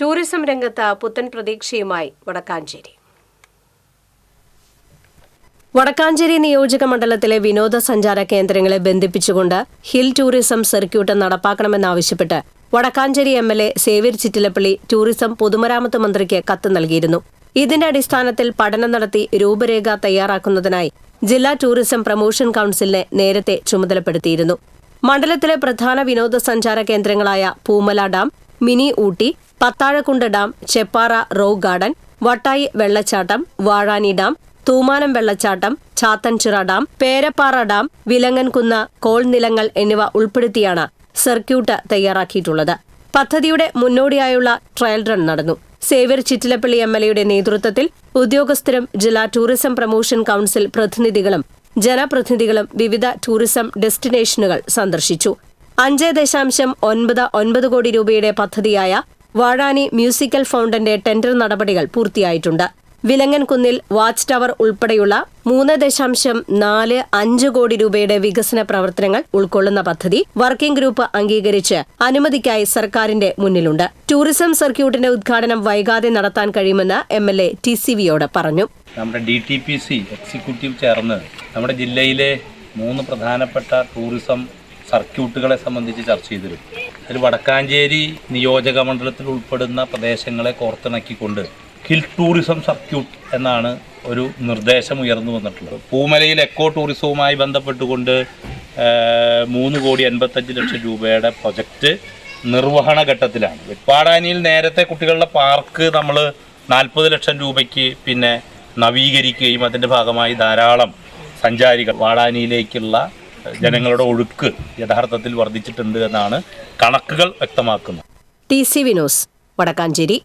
Tourism രംഗത്ത് പുത്തൻ പ്രതീക്ഷയുമായി വടക്കാഞ്ചേരി. വടക്കാഞ്ചേരി നിയോജക മണ്ഡലത്തിലെ വിനോദസഞ്ചാര കേന്ദ്രങ്ങളെ ബന്ധിപ്പിച്ചുകൊണ്ട് hill tourism circuit നടപ്പാക്കണമെന്നാവശ്യപ്പെട്ട് Vadakkanchery M L A Xavier Chittilappilly tourism പൊതുമരാമത്ത് മന്ത്രിക്ക് കത്ത് നൽകിയിരുന്നു. ഇതിന്റെ അടിസ്ഥാനത്തിൽ പഠനം നടത്തി രൂപരേഖ തയ്യാറാക്കുന്നതിനായി ജില്ലാ ടൂറിസം പ്രമോഷൻ കൌൺസിലിനെ നേരത്തെ ചുമതലപ്പെടുത്തിയിരുന്നു. മണ്ഡലത്തിലെ പ്രധാന വിനോദസഞ്ചാര കേന്ദ്രങ്ങളായ Poomala dam mini Ooty Pathazhakkundu dam Cheppara rose garden Vattayi വെള്ളച്ചാട്ടം വാഴാനി ഡാം തൂമാനം വെള്ളച്ചാട്ടം ചാത്തൻചിറ ഡാം പേരപ്പാറ ഡാം വിലങ്ങൻകുന്ന് കോൾനിലങ്ങൾ എന്നിവ ഉൾപ്പെടുത്തിയാണ് സർക്യൂട്ട് തയ്യാറാക്കിയിട്ടുള്ളത്. പദ്ധതിയുടെ മുന്നോടിയായുള്ള ട്രയൽ റൺ നടന്നു. സേവ്യർ ചിറ്റിലപ്പള്ളി എം എൽ എയുടെ നേതൃത്വത്തിൽ ഉദ്യോഗസ്ഥരും ജില്ലാ ടൂറിസം പ്രമോഷൻ കൌൺസിൽ പ്രതിനിധികളും ജനപ്രതിനിധികളും വിവിധ ടൂറിസം ഡെസ്റ്റിനേഷനുകൾ സന്ദർശിച്ചു. അഞ്ച് ദശാംശം ഒൻപത് ഒൻപത് കോടി രൂപയുടെ പദ്ധതിയായ വാഴാനി മ്യൂസിക്കൽ ഫൗണ്ടന്റെ ടെൻഡർ നടപടികൾ പൂർത്തിയായിട്ടുണ്ട്. വിലങ്ങൻകുന്നിൽ വാച്ച് ടവർ ഉൾപ്പെടെയുള്ള മൂന്ന് ദശാംശം നാല് അഞ്ച് കോടി രൂപയുടെ വികസന പ്രവർത്തനങ്ങൾ ഉൾക്കൊള്ളുന്ന പദ്ധതി വർക്കിംഗ് ഗ്രൂപ്പ് അംഗീകരിച്ച് അനുമതിക്കായി സർക്കാരിന്റെ മുന്നിലുണ്ട്. ടൂറിസം സർക്യൂട്ടിന്റെ ഉദ്ഘാടനം വൈകാതെ നടത്താൻ കഴിയുമെന്ന് M L A T C വിയോട് പറഞ്ഞു. നമ്മുടെ D T P C executive ചേർന്ന് നമ്മുടെ ജില്ലയിലെ മൂന്ന് പ്രധാനപ്പെട്ട ടൂറിസം സർക്യൂട്ടുകളെ സംബന്ധിച്ച് ചർച്ച ചെയ്തിരുന്നു. അതിൽ വടക്കാഞ്ചേരി നിയോജക മണ്ഡലത്തിൽ ഉൾപ്പെടുന്ന പ്രദേശങ്ങളെ കോർത്തിണക്കിക്കൊണ്ട് ഹിൽ ടൂറിസം സർക്യൂട്ട് എന്നാണ് ഒരു നിർദ്ദേശം ഉയർന്നു വന്നിട്ടുള്ളത്. പൂമലയിൽ എക്കോ ടൂറിസവുമായി ബന്ധപ്പെട്ടുകൊണ്ട് മൂന്ന് കോടി എൺപത്തഞ്ച് ലക്ഷം രൂപയുടെ പ്രൊജക്റ്റ് നിർവഹണ ഘട്ടത്തിലാണ്. വെപ്പാടാനിയിൽ നേരത്തെ കുട്ടികളുടെ പാർക്ക് നമ്മൾ നാൽപ്പത് ലക്ഷം രൂപയ്ക്ക് പിന്നെ നവീകരിക്കുകയും അതിന്റെ ഭാഗമായി ധാരാളം സഞ്ചാരികൾ വാടാനിയിലേക്കുള്ള ജനങ്ങളുടെ ഒഴുക്ക് യഥാർത്ഥത്തിൽ വർദ്ധിച്ചിട്ടുണ്ട് എന്നാണ് കണക്കുകൾ വ്യക്തമാക്കുന്നത്. T C Vinos Vadakkanchery.